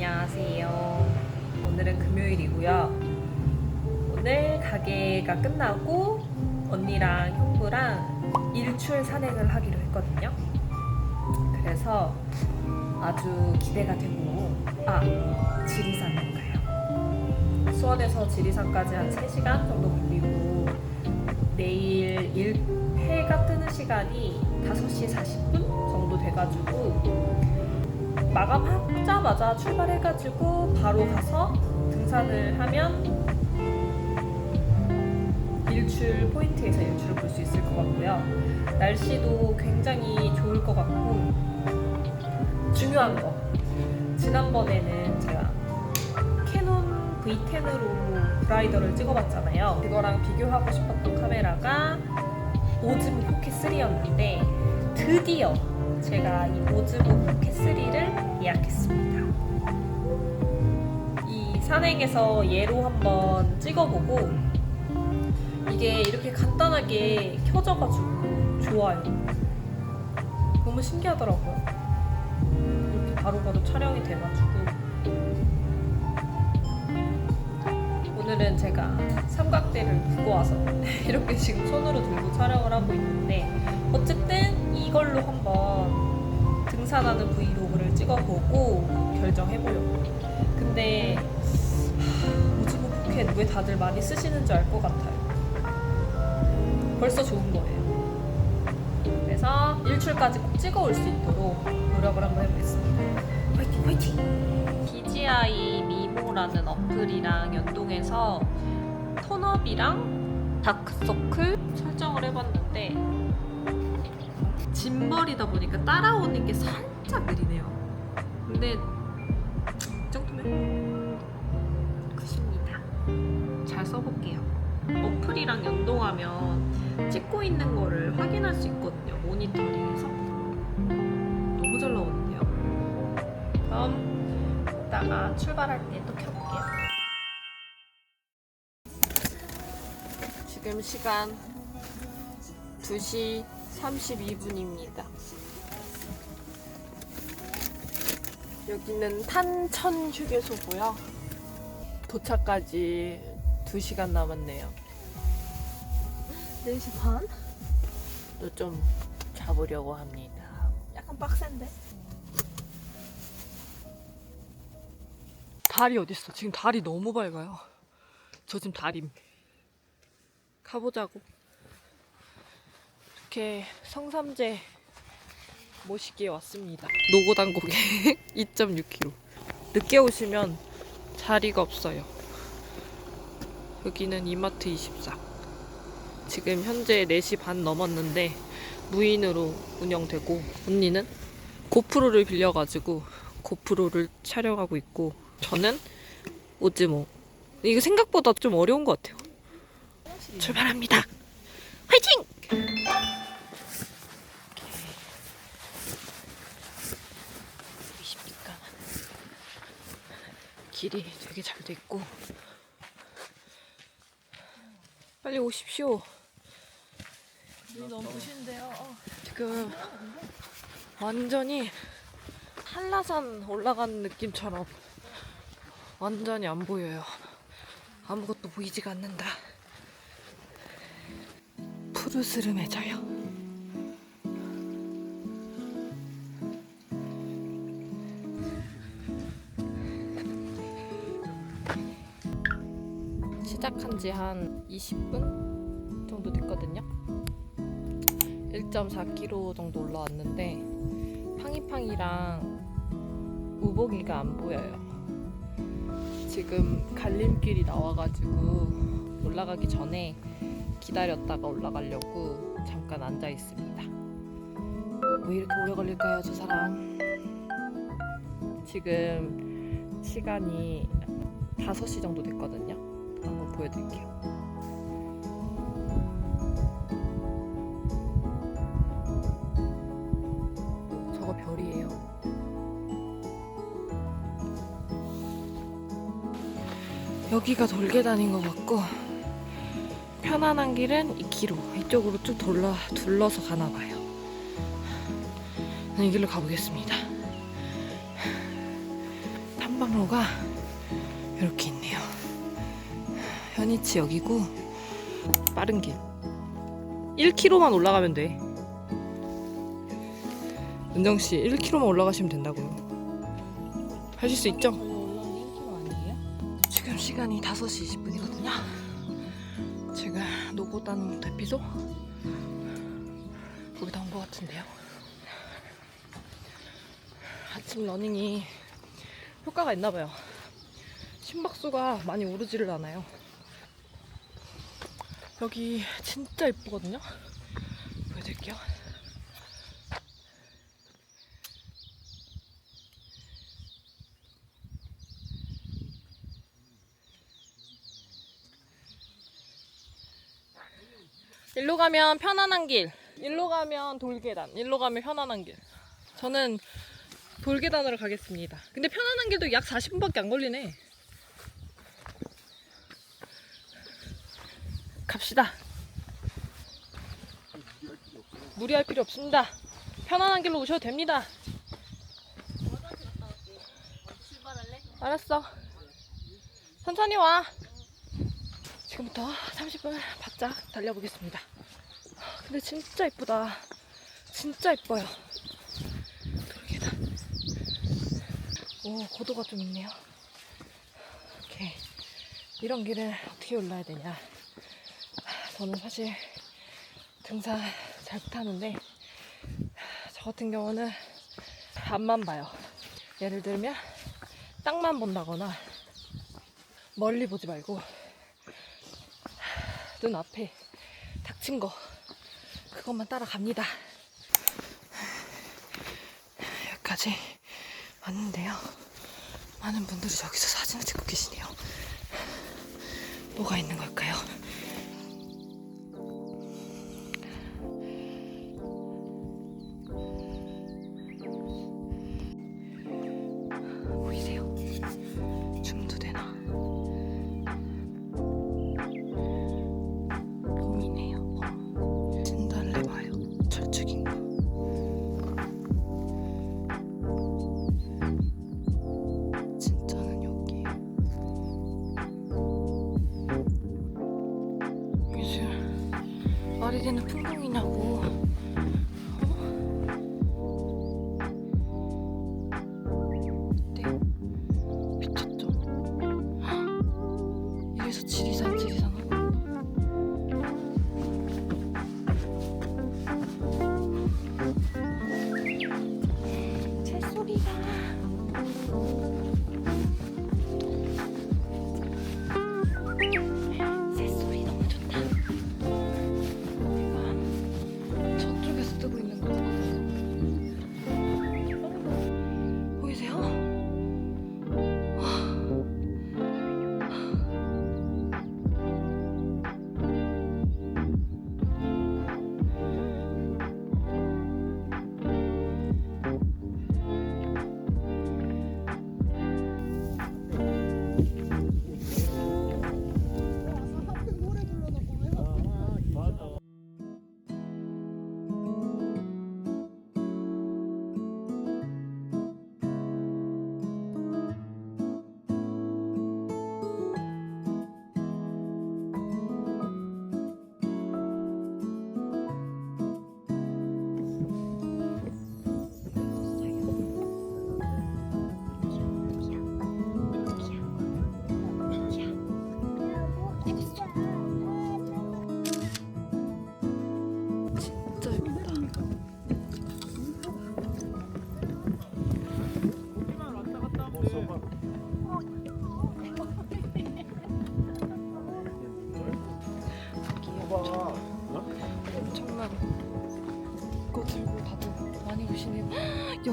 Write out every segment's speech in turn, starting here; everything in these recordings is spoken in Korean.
안녕하세요. 오늘은 금요일이고요. 오늘 가게가 끝나고 언니랑 형부랑 일출 산행을 하기로 했거든요. 그래서 아주 기대가 되고 아 지리산을 가요. 수원에서 지리산까지 한 3시간 정도 걸리고 내일 일, 해가 뜨는 시간이 5시 40분 정도 돼가지고 마감하자마자 출발해가지고 바로 가서 등산을 하면 일출 포인트에서 일출을 볼 수 있을 것 같고요. 날씨도 굉장히 좋을 것 같고 중요한 거 지난번에는 제가 캐논 V10으로 브라이더를 찍어봤잖아요. 그거랑 비교하고 싶었던 카메라가 오즈모 포켓 3였는데 드디어 제가 이 오즈모 포켓 3를 예약했습니다. 이 산행에서 얘로 한번 찍어보고 이게 이렇게 간단하게 켜져가지고 좋아요. 너무 신기하더라고요. 이렇게 바로 바로 촬영이 돼가지고 오늘은 제가 삼각대를 두고 와서 이렇게 지금 손으로 들고 촬영을 하고 있는데 어쨌든 이걸로 한번 등산하는 브이로그를 찍어보고 결정해보려고 근데 하, 오즈모 포켓 왜 다들 많이 쓰시는지 알 것 같아요. 벌써 좋은 거예요. 그래서 일출까지 꼭 찍어올 수 있도록 노력을 한번 해보겠습니다. 화이팅 화이팅! DJI 미모라는 어플이랑 연동해서 톤업이랑 다크서클 설정을 해봤는데 짐벌이다 보니까 따라오는 게 살짝 느리네요. 근데 이 정도면 굿입니다. 잘 써볼게요. 어플이랑 연동하면 찍고 있는 거를 확인할 수 있거든요. 모니터링에서 너무 잘 나오는데요. 그럼 이따가 출발할 때 또 켜볼게요. 지금 시간 2시 32분입니다. 여기는 탄천 휴게소고요. 도착까지 2시간 남았네요. 4시 반? 또 좀 자보려고 합니다. 약간 빡센데? 달이 어딨어? 지금 달이 너무 밝아요. 저 지금 달임. 가보자고. 이렇게 성삼재 모시기에 왔습니다. 노고단 고객 2.6kg. 늦게 오시면 자리가 없어요. 여기는 이마트 24. 지금 현재 4시 반 넘었는데 무인으로 운영되고 언니는 고프로를 빌려가지고 고프로를 촬영하고 있고 저는 오즈모 이거 생각보다 좀 어려운 것 같아요 출발합니다 길이 되게 잘 돼 있고 빨리 오십시오 눈이 너무 부신데요. 지금 완전히 한라산 올라가는 느낌처럼 완전히 안 보여요. 아무것도 보이지가 않는다. 푸르스름해져요. 시작한 지 한 20분 정도 됐거든요. 1.4km 정도 올라왔는데 팡이팡이랑 우복이가 안 보여요. 지금 갈림길이 나와가지고 올라가기 전에 기다렸다가 올라가려고 잠깐 앉아 있습니다. 왜 이렇게 오래 걸릴까요, 저 사람? 지금 시간이 5시 정도 됐거든요. 보여드릴게요. 저거 별이에요. 여기가 돌계단인 것 같고 편안한 길은 2km 이쪽으로 쭉 돌러 둘러서 가나 봐요. 이 길로 가보겠습니다. 탐 탐방로가 이렇게 있네요. 현이치 여기고 빠른 길. 1km만 올라가면 돼. 은정 씨 1km만 올라가시면 된다고요. 하실 수 있죠? 지금 시간이 5시 20분이거든요. 제가 노고단 대피소 거기다 온 것 같은데요. 아침 러닝이 효과가 있나 봐요. 심박수가 많이 오르지를 않아요. 여기 진짜 예쁘거든요. 보여드릴게요. 일로 가면 편안한 길. 일로 가면 돌계단. 일로 가면 편안한 길. 저는 돌계단으로 가겠습니다. 근데 편안한 길도 약 40분밖에 안 걸리네. 갑시다. 무리할 필요 없습니다. 편안한 길로 오셔도 됩니다. 알았어. 천천히 와. 지금부터 30분 바짝 달려보겠습니다. 근데 진짜 이쁘다. 진짜 이뻐요. 오, 고도가 좀 있네요. 이렇게. 이런 길을 어떻게 올라야 되냐. 저는 사실 등산 잘 못하는데, 저 같은 경우는 앞만 봐요. 예를 들면, 땅만 본다거나, 멀리 보지 말고, 눈 앞에 닥친 거, 그것만 따라갑니다. 여기까지 왔는데요. 많은 분들이 저기서 사진을 찍고 계시네요. 뭐가 있는 걸까요? 미쳤죠? 헉! 이래서 지리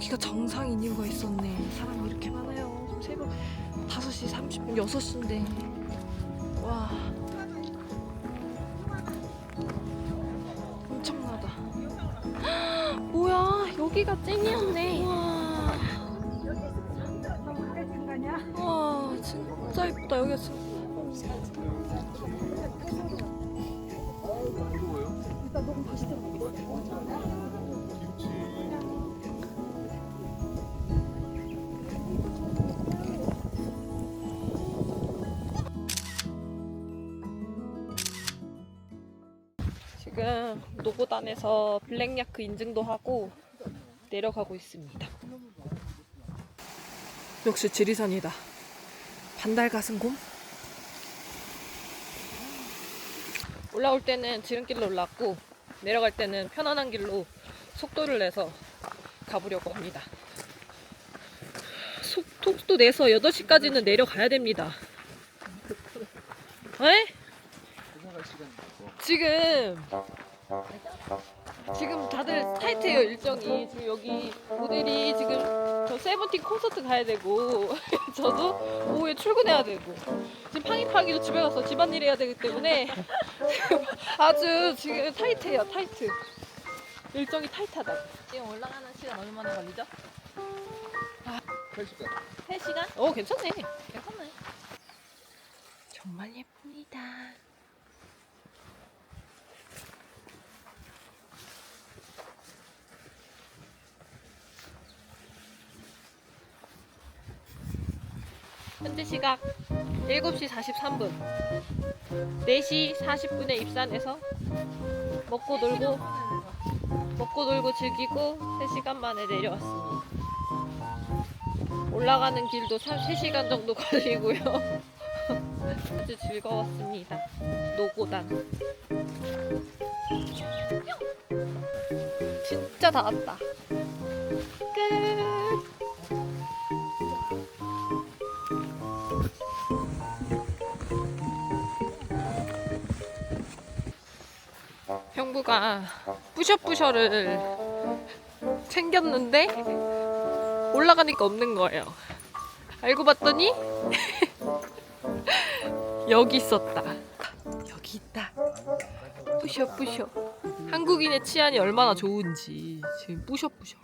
여기가 정상인 이유가 있었네. 사람이 이렇게 많아요. 지금 새벽 5시 30분 6시인데. 와. 엄청나다. 헉, 뭐야? 여기가 찐이었네. 와, 와 진짜 이쁘다. 여기가 진짜 지금 노고단에서 블랙야크 인증도 하고 내려가고 있습니다. 역시 지리산이다. 반달 가슴곰? 올라올 때는 지름길로 올랐고 내려갈 때는 편안한 길로 속도를 내서 가보려고 합니다. 속도 내서 8시까지는 내려가야 됩니다. 에? 지금 지금 다들 타이트해요 일정이. 지금 여기 모델이 지금 저 세븐틴 콘서트 가야 되고 저도 오후에 출근해야 되고. 지금 팡이팡이도 집에 가서 집안일 해야 되기 때문에 지금 아주 지금 타이트해요 타이트. 일정이 타이트하다. 지금 올라가는 시간 얼마나 걸리죠? 3시간? 어 괜찮네. 괜찮네. 정말 예쁩니다 현재 시각 7시 43분. 4시 40분에 입산해서 먹고 놀고 먹고 놀고 즐기고 3시간 만에 내려왔습니다. 올라가는 길도 3시간 정도 걸리고요. 아주 즐거웠습니다. 노고단. 진짜 다 왔다. 끝 형부가 뿌셔뿌셔를 챙겼는데 올라가니까 없는 거예요. 알고 봤더니 여기 있었다. 여기 있다. 뿌셔뿌셔. 한국인의 치안이 얼마나 좋은지 지금 뿌셔뿌셔.